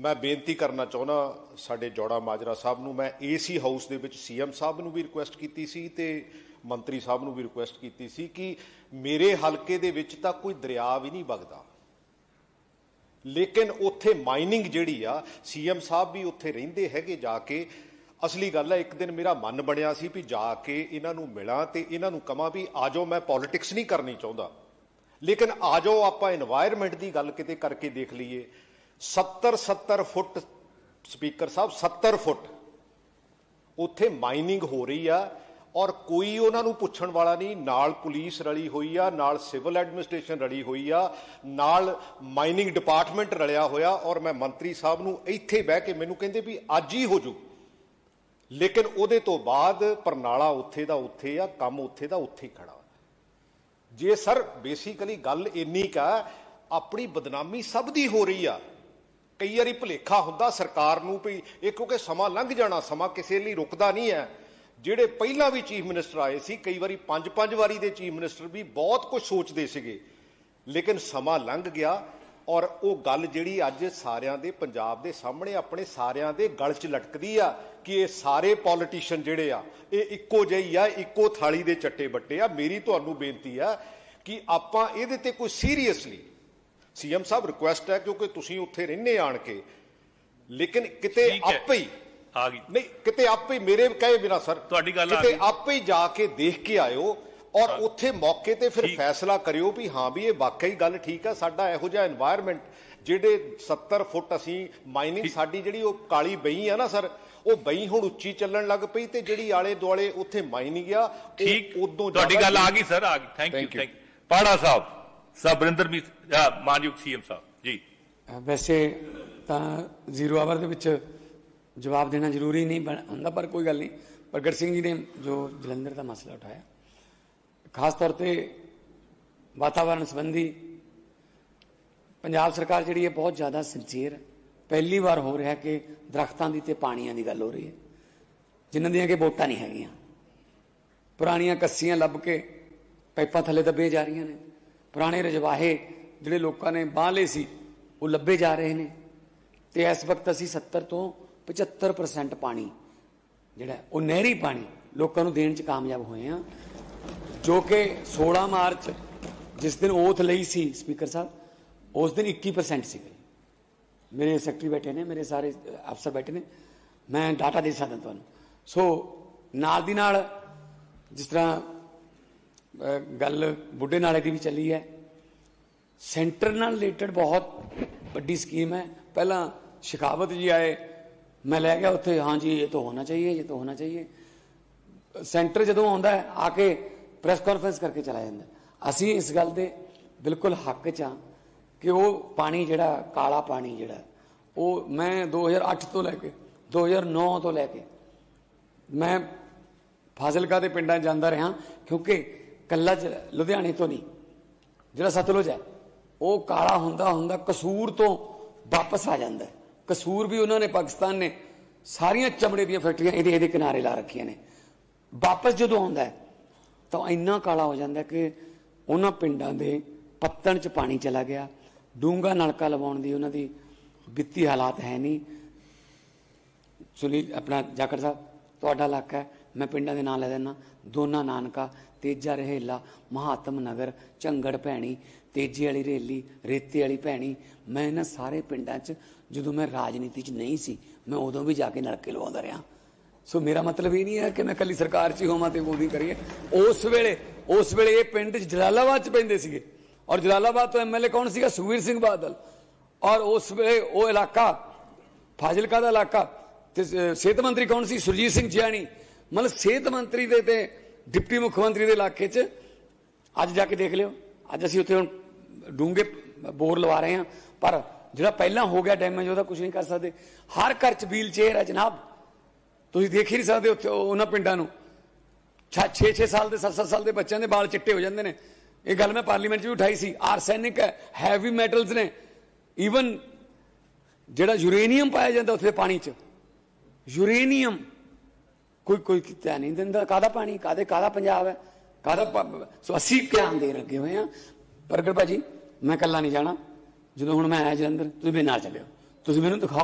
ਮੈਂ ਬੇਨਤੀ ਕਰਨਾ ਚਾਹੁੰਦਾ ਸਾਡੇ ਜੋੜਾ ਮਾਜਰਾ ਸਾਹਿਬ ਨੂੰ, ਮੈਂ ਏਸੀ ਹਾਊਸ ਦੇ ਵਿੱਚ ਸੀਐਮ ਸਾਹਿਬ ਨੂੰ ਵੀ ਰਿਕੁਐਸਟ ਕੀਤੀ ਸੀ ਤੇ ਮੰਤਰੀ ਸਾਹਿਬ ਨੂੰ ਵੀ ਰਿਕੁਐਸਟ ਕੀਤੀ ਸੀ ਕਿ ਮੇਰੇ ਹਲਕੇ ਦੇ ਵਿੱਚ ਤਾਂ ਕੋਈ ਦਰਿਆ ਵੀ ਨਹੀਂ ਵਗਦਾ। ਲੇਕਿਨ ਉੱਥੇ ਮਾਈਨਿੰਗ ਜਿਹੜੀ ਆ, ਸੀਐਮ ਸਾਹਿਬ ਵੀ ਉੱਥੇ ਰਹਿੰਦੇ ਹੈਗੇ ਜਾ ਕੇ। ਅਸਲੀ ਗੱਲ ਹੈ ਇੱਕ ਦਿਨ ਮੇਰਾ ਮਨ ਬਣਿਆ ਸੀ ਵੀ ਜਾ ਕੇ ਇਹਨਾਂ ਨੂੰ ਮਿਲਾਂ ਤੇ ਇਹਨਾਂ ਨੂੰ ਕਹਾਂ ਵੀ ਆਜੋ ਮੈਂ ਪੋਲਿਟਿਕਸ ਨਹੀਂ ਕਰਨੀ ਚਾਹੁੰਦਾ। ਲੇਕਿਨ ਆਜੋ ਆਪਾਂ এনवायरमेंट ਦੀ ਗੱਲ ਕਿਤੇ ਕਰਕੇ ਦੇਖ ਲਈਏ। 70 70 ਫੁੱਟ, ਸਪੀਕਰ ਸਾਹਿਬ 70 ਫੁੱਟ। ਉੱਥੇ ਮਾਈਨਿੰਗ ਹੋ ਰਹੀ ਆ ਔਰ ਕੋਈ ਉਹਨਾਂ ਨੂੰ ਪੁੱਛਣ ਵਾਲਾ ਨਹੀਂ, ਨਾਲ ਪੁਲਿਸ ਰਲੀ ਹੋਈ ਆ, ਨਾਲ ਸਿਵਲ ਐਡਮਿਨਿਸਟ੍ਰੇਸ਼ਨ ਰਲੀ ਹੋਈ ਆ, ਨਾਲ ਮਾਈਨਿੰਗ ਡਿਪਾਰਟਮੈਂਟ ਰਲਿਆ ਹੋਇਆ ਔਰ ਮੈਂ ਮੰਤਰੀ ਸਾਹਿਬ ਨੂੰ ਇੱਥੇ ਬਹਿ ਕੇ ਮੈਨੂੰ ਕਹਿੰਦੇ ਵੀ ਅੱਜ ਹੀ ਹੋ ਜੂ। ਲੇਕਿਨ ਉਹਦੇ ਤੋਂ ਬਾਅਦ ਪਰਨਾਲਾ ਉੱਥੇ ਦਾ ਉੱਥੇ ਆ, ਕੰਮ ਉੱਥੇ ਦਾ ਉੱਥੇ ਹੀ ਖੜਾ। ਜੇ ਸਰ, ਬੇਸਿਕਲੀ ਗੱਲ ਇੰਨੀ ਕਾ ਆਪਣੀ ਬਦਨਾਮੀ ਸਭ ਦੀ ਹੋ ਰਹੀ ਆ। ਕਈ ਵਾਰੀ ਭੁਲੇਖਾ ਹੁੰਦਾ ਸਰਕਾਰ ਨੂੰ ਵੀ, ਇਹ ਕਿਉਂਕਿ ਸਮਾਂ ਲੰਘ ਜਾਣਾ, ਸਮਾਂ ਕਿਸੇ ਲਈ ਰੁਕਦਾ ਨਹੀਂ ਹੈ। ਜਿਹੜੇ ਪਹਿਲਾਂ ਵੀ ਚੀਫ ਮਿਨਿਸਟਰ ਆਏ ਸੀ, ਕਈ ਵਾਰੀ ਪੰਜ ਪੰਜ ਵਾਰੀ ਦੇ ਚੀਫ ਮਿਨਿਸਟਰ ਵੀ ਬਹੁਤ ਕੁਝ ਸੋਚਦੇ ਸੀਗੇ। ਲੇਕਿਨ ਸਮਾਂ ਲੰਘ ਗਿਆ ਔਰ ਉਹ ਗੱਲ ਜਿਹੜੀ ਅੱਜ ਸਾਰਿਆਂ ਦੇ, ਪੰਜਾਬ ਦੇ ਸਾਹਮਣੇ ਆਪਣੇ ਸਾਰਿਆਂ ਦੇ ਗਲ 'ਚ ਲਟਕਦੀ ਆ ਕਿ ਇਹ ਸਾਰੇ ਪੋਲੀਟੀਸ਼ੀਅਨ ਜਿਹੜੇ ਆ, ਇਹ ਇੱਕੋ ਜਿਹੀ ਆ, ਇੱਕੋ ਥਾਲੀ ਦੇ ਚੱਟੇ ਬੱਟੇ ਆ। ਮੇਰੀ ਤੁਹਾਨੂੰ ਬੇਨਤੀ ਆ ਕਿ ਆਪਾਂ ਇਹਦੇ ਤੇ ਕੋਈ ਸੀਰੀਅਸਲੀ ਸੀਐਮ ਸਾਹਿਬ ਰਿਕੁਐਸਟ ਹੈ ਕਿਉਂਕਿ ਤੁਸੀਂ ਉੱਥੇ ਰਹਿੰਦੇ ਆਣ ਕੇ। ਲੇਕਿਨ ਕਿਤੇ ਆਪੇ ਹੀ ਆ ਗਈ। ਨਹੀਂ ਕਿਤੇ ਆਪੇ ਮੇਰੇ ਕਹੇ ਬਿਨਾ ਸਰ ਤੁਹਾਡੀ ਗੱਲ ਆ ਕਿਤੇ ਆਪੇ ਹੀ ਜਾ ਕੇ ਦੇਖ ਕੇ ਆਇਓ ਔਰ ਉੱਥੇ ਮੌਕੇ ਤੇ ਫਿਰ ਫੈਸਲਾ ਕਰਿਓ ਵੀ ਹਾਂ ਵੀ ਇਹ ਵਾਕਈ ਗੱਲ ਠੀਕ ਆ ਸਾਡਾ ਇਹੋ ਜਿਹਾ এনवायरमेंट ਜਿਹੜੇ 70 ਫੁੱਟ ਅਸੀਂ ਮਾਈਨਿੰਗ ਸਾਡੀ ਜਿਹੜੀ ਉਹ ਕਾਲੀ ਬਈ ਆ ਨਾ ਸਰ ਉਹ ਬਈ ਹੁਣ ਉੱਚੀ ਚੱਲਣ ਲੱਗ ਪਈ ਤੇ ਜਿਹੜੀ ਆਲੇ ਦੁਆਲੇ ਉੱਥੇ ਮਾਈਨਿੰਗ ਆ ਠੀਕ। ਉਦੋਂ ਤੁਹਾਡੀ ਗੱਲ ਆ ਗਈ ਸਰ ਆ ਗਈ। ਥੈਂਕ ਯੂ ਥੈਂਕ ਪਾੜਾ ਸਾਹਿਬ। ਸਬਰਿੰਦਰ ਵੀ ਮਾਨਯੋਗ ਸੀਐਮ ਸਾਹਿਬ, ਜੀ। ਵੈਸੇ ਤਾਂ ਜ਼ੀਰੋ ਆਵਰ ਦੇ ਵਿੱਚ ਜਵਾਬ ਦੇਣਾ ਜ਼ਰੂਰੀ ਨਹੀਂ ਬਣ- ਹੁੰਦਾ ਪਰ ਕੋਈ ਗੱਲ ਨਹੀਂ। ਪ੍ਰਗਟ ਸਿੰਘ ਜੀ ਨੇ ਜੋ ਜਲੰਧਰ ਦਾ ਮਸਲਾ ਉਠਾਇਆ, ਖਾਸ ਤੌਰ ਤੇ ਵਾਤਾਵਰਣ ਸੰਬੰਧੀ ਪੰਜਾਬ ਸਰਕਾਰ ਜਿਹੜੀ ਹੈ ਬਹੁਤ ਜ਼ਿਆਦਾ ਸਿੰਸੀਅਰ ਹੈ। ਪਹਿਲੀ ਵਾਰ ਹੋ ਰਿਹਾ ਕਿ ਦਰਖਤਾਂ ਦੀ ਤੇ ਪਾਣੀਆਂ ਦੀ ਗੱਲ ਹੋ ਰਹੀ ਹੈ, ਜਿਨ੍ਹਾਂ ਦੀਆਂ ਕਿ ਵੋਟਾਂ ਨਹੀਂ ਹੈਗੀਆਂ। ਪੁਰਾਣੀਆਂ ਕੱਸੀਆਂ ਲੱਭ ਕੇ ਪਾਈਪਾਂ ਥੱਲੇ ਦੱਬੀਆਂ ਜਾ ਰਹੀਆਂ ਨੇ। ਪੁਰਾਣੇ ਰਜਵਾਹੇ ਜਿਹੜੇ ਲੋਕਾਂ ਨੇ ਬਾਹ ਲਏ ਸੀ, ਉਹ ਲੱਭੇ ਜਾ ਰਹੇ ਨੇ। ਤੇ ਇਸ ਵਕਤ ਅਸੀਂ 70 ਤੋਂ 75% ਪਾਣੀ, ਜਿਹੜਾ ਉਹ ਨਹਿਰੀ ਪਾਣੀ ਲੋਕਾਂ ਨੂੰ ਦੇਣ 'ਚ ਕਾਮਯਾਬ ਹੋਏ ਆ ਜੋ ਕਿ 16 ਮਾਰਚ ਜਿਸ ਦਿਨ ਓਥ ਲਈ ਸੀ ਸਪੀਕਰ ਸਾਹਿਬ, ਉਸ ਦਿਨ 21% ਸੀਗੇ। ਮੇਰੇ ਸੈਕਟਰੀ ਬੈਠੇ ਨੇ, ਮੇਰੇ ਸਾਰੇ ਅਫਸਰ ਬੈਠੇ ਨੇ, ਮੈਂ ਡਾਟਾ ਦੇ ਸਕਦਾ ਤੁਹਾਨੂੰ। ਸੋ ਨਾਲ ਦੀ ਨਾਲ ਜਿਸ ਤਰ੍ਹਾਂ ਗੱਲ ਬੁੱਢੇ ਨਾਲੇ ਦੀ ਵੀ ਚੱਲੀ ਹੈ। ਸੈਂਟਰ ਨਾਲ ਰਿਲੇਟਡ ਬਹੁਤ ਵੱਡੀ ਸਕੀਮ ਹੈ। ਪਹਿਲਾਂ ਸ਼ਿਕਾਵਤ ਜੀ ਆਏ, ਮੈਂ ਲੈ ਗਿਆ ਉੱਥੇ, ਹਾਂ ਜੀ, ਇਹ ਤਾਂ ਹੋਣਾ ਚਾਹੀਏ, ਇਹ ਤਾਂ ਹੋਣਾ ਚਾਹੀਏ। ਸੈਂਟਰ ਜਦੋਂ ਆਉਂਦਾ ਹੈ, ਆ ਕੇ ਪ੍ਰੈਸ ਕਾਨਫਰੰਸ ਕਰਕੇ ਚਲਾ ਜਾਂਦਾ ਅਸੀਂ ਇਸ ਗੱਲ ਦੇ ਬਿਲਕੁਲ ਹੱਕ 'ਚ ਹਾਂ ਕਿ ਉਹ ਪਾਣੀ ਜਿਹੜਾ, ਕਾਲਾ ਪਾਣੀ ਜਿਹੜਾ, ਉਹ ਮੈਂ 2008 ਤੋਂ ਲੈ ਕੇ 2009 ਤੋਂ ਲੈ ਕੇ, ਮੈਂ ਫਾਜ਼ਿਲਕਾ ਦੇ ਪਿੰਡਾਂ 'ਚ ਜਾਂਦਾ ਰਿਹਾ ਕਿਉਂਕਿ ਕੱਲਾ ਜ- ਲੁਧਿਆਣੇ ਤੋਂ ਨਹੀਂ। ਜਿਹੜਾ ਸਤਲੁਜ ਹੈ, ਉਹ ਕਾਲਾ ਹੁੰਦਾ ਹੁੰਦਾ ਕਸੂਰ ਤੋਂ ਵਾਪਸ ਆ ਜਾਂਦਾ ਕਸੂਰ ਵੀ ਉਹਨਾਂ ਨੇ, ਪਾਕਿਸਤਾਨ ਨੇ ਸਾਰੀਆਂ ਚਮੜੇ ਦੀਆਂ ਫੈਕਟਰੀਆਂ ਇਹਦੇ ਇਹਦੇ ਕਿਨਾਰੇ ਲਾ ਰੱਖੀਆਂ ਨੇ। ਵਾਪਸ ਜਦੋਂ ਆਉਂਦਾ ਤਾਂ ਇੰਨਾ ਕਾਲਾ ਹੋ ਜਾਂਦਾ ਕਿ ਉਹਨਾਂ ਪਿੰਡਾਂ ਦੇ ਪੱਤਣ 'ਚ ਪਾਣੀ ਚਲਾ ਗਿਆ। ਡੂੰਗਾ ਨਲਕਾ ਲਵਾਉਣ ਦੀ ਉਹਨਾਂ ਦੀ ਵਿੱਤੀ ਹਾਲਾਤ ਹੈ ਨਹੀਂ। ਸੁਨੀਲ, ਆਪਣਾ ਜਾਖੜ ਸਾਹਿਬ, ਤੁਹਾਡਾ ਇਲਾਕਾ ਹੈ। ਮੈਂ ਪਿੰਡਾਂ ਦੇ ਨਾਂ ਲੈ ਦਿੰਦਾ ਦੋਨਾ ਨਾਨਕਾ, ਤੇਜਾ ਰਹੇਲਾ, ਮਹਾਤਮ ਨਗਰ, ਝੰਗੜ ਭੈਣੀ, ਤੇਜੇ ਵਾਲੀ ਰੇਲੀ, ਰੇਤੇ ਵਾਲੀ ਭੈਣੀ। ਮੈਂ ਇਹਨਾਂ ਸਾਰੇ ਪਿੰਡਾਂ 'ਚ ਜਦੋਂ ਮੈਂ ਰਾਜਨੀਤੀ 'ਚ ਨਹੀਂ ਸੀ, ਮੈਂ ਉਦੋਂ ਵੀ ਜਾ ਕੇ ਨਲਕੇ ਲਵਾਉਂਦਾ ਰਿਹਾ। ਸੋ ਮੇਰਾ ਮਤਲਬ ਇਹ ਨਹੀਂ ਹੈ ਕਿ ਮੈਂ ਕੱਲੀ ਸਰਕਾਰ 'ਚ ਹੀ ਹੋਵਾਂ ਤੇ ਉਹਦੀ ਕਰੀਏ। ਉਸ ਵੇਲੇ ਉਸ ਵੇਲੇ ਇਹ ਪਿੰਡ ਜਲਾਲਾਬਾਦ 'ਚ ਪੈਂਦੇ ਸੀਗੇ। ਔਰ ਜਲਾਲਾਬਾਦ ਤੋਂ ਐਮਐਲਏ ਕੌਣ ਸੀਗਾ? ਸੁਖਵੀਰ ਸਿੰਘ ਬਾਦਲ। ਔਰ ਉਸ ਵੇਲੇ ਉਹ ਇਲਾਕਾ, ਫਾਜ਼ਿਲਕਾ ਦਾ ਇਲਾਕਾ, ਤੇ ਸਿਹਤ ਮੰਤਰੀ ਕੌਣ ਸੀ? ਸੁਰਜੀਤ ਸਿੰਘ ਜਿਆਣੀ ਮਤਲਬ ਸਿਹਤ ਮੰਤਰੀ ਦੇ ਤੇ ਡਿਪਟੀ ਮੁੱਖ ਮੰਤਰੀ ਦੇ ਇਲਾਕੇ 'ਚ ਅੱਜ ਜਾ ਕੇ ਦੇਖ ਲਿਓ। ਅੱਜ ਅਸੀਂ ਉੱਥੇ ਹੁਣ ਡੂੰਗੇ ਬੋਰ ਲਵਾ ਰਹੇ ਹਾਂ। ਪਰ ਜਿਹੜਾ ਪਹਿਲਾਂ ਹੋ ਗਿਆ ਡੈਮੇਜ ਉਹਦਾ ਕੁਝ ਨਹੀਂ ਕਰ ਸਕਦੇ। ਹਰ ਘਰ 'ਚ ਵੀਲ ਚੇਅਰ ਹੈ ਜਨਾਬ। ਤੁਸੀਂ ਦੇਖ ਹੀ ਨਹੀਂ ਸਕਦੇ ਉੱਥੇ ਉਹ- ਉਹਨਾਂ ਪਿੰਡਾਂ ਨੂੰ। 6-6 ਸਾਲ ਦੇ 7-7 ਸਾਲ ਦੇ ਬੱਚਿਆਂ ਦੇ ਵਾਲ ਚਿੱਟੇ ਹੋ ਜਾਂਦੇ ਨੇ। ਇਹ ਗੱਲ ਮੈਂ ਪਾਰਲੀਮੈਂਟ 'ਚ ਵੀ ਉਠਾਈ ਸੀ। ਆਰਸੈਨਿਕ ਹੈ ਹੈਵੀ ਮੈਟਲਸ ਨੇ। ਈਵਨ ਜਿਹੜਾ ਯੂਰੇਨੀਅਮ ਪਾਇਆ ਜਾਂਦਾ ਉੱਥੇ ਪਾਣੀ 'ਚ। ਯੂਰੇਨੀਅਮ ਕੋਈ ਕੋਈ ਧਿਆਨ ਨਹੀਂ ਦਿੰਦਾ ਕਾਦਾ ਪਾਣੀ ਕਾਦੇ ਕਾਦਾ ਪੰਜਾਬ ਹੈ ਕਾਦਾ ਸੋ ਅਸੀਂ ਧਿਆਨ ਦੇ ਲੱਗੇ ਹੋਏ ਆ ਪ੍ਰਗਟ ਭਾਜੀ, ਮੈਂ ਕੱਲਾ ਨਹੀਂ ਜਾਣਾ। ਜਦੋਂ ਹੁਣ ਮੈਂ ਆਇਆ ਜਲੰਧਰ, ਤੁਸੀਂ ਮੇਰੇ ਨਾਲ ਚੱਲਿਓ। ਤੁਸੀਂ ਮੈਨੂੰ ਦਿਖਾਓ।